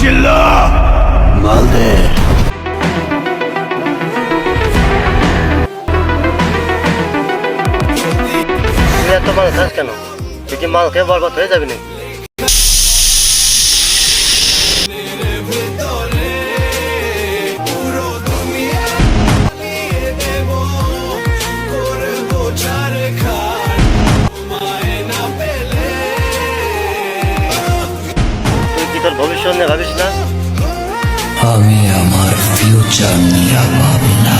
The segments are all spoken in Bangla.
চিল্লা মাল দে এত মাল খেয়ে বরবাদ হয়ে যাবি নাকি? ভাবিস না? আমি আমার ফিউচার নিয়ে ভাবি না।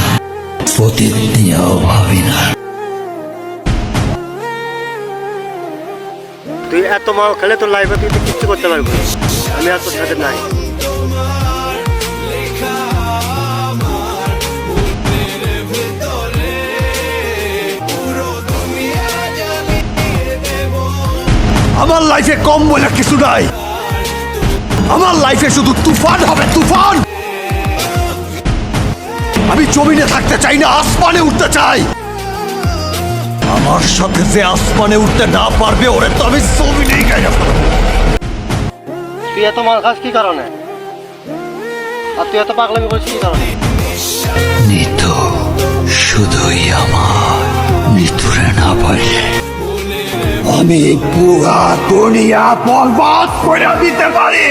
অতীত নিয়েও ভাবি না। তুই এত মাল খেলে তোর লাইফে তুই তো কিচ্ছু করতে পারবি আমি আর তোর সাথে নাই। আমার লাইফে কম বলে কিছু নাই। আমার লাইফে শুধু তুফান হবে তুফান! আমি জমিনে থাকতে চাই না আসমানে উঠতে চাই! আমার সাথে যে আসমানে উঠতে না পারবে ওরে তো আমি জমিনেই গাইয়া ফেলব তুই এত মাল খাস কি কারণে? আর তুই এত পাগলামি করছিস কি কারণে? নিতু শুধুই আমার নিতুরে না পারলে আমি পুরা দুনিয়া বরবাদ করে দিতে পারি।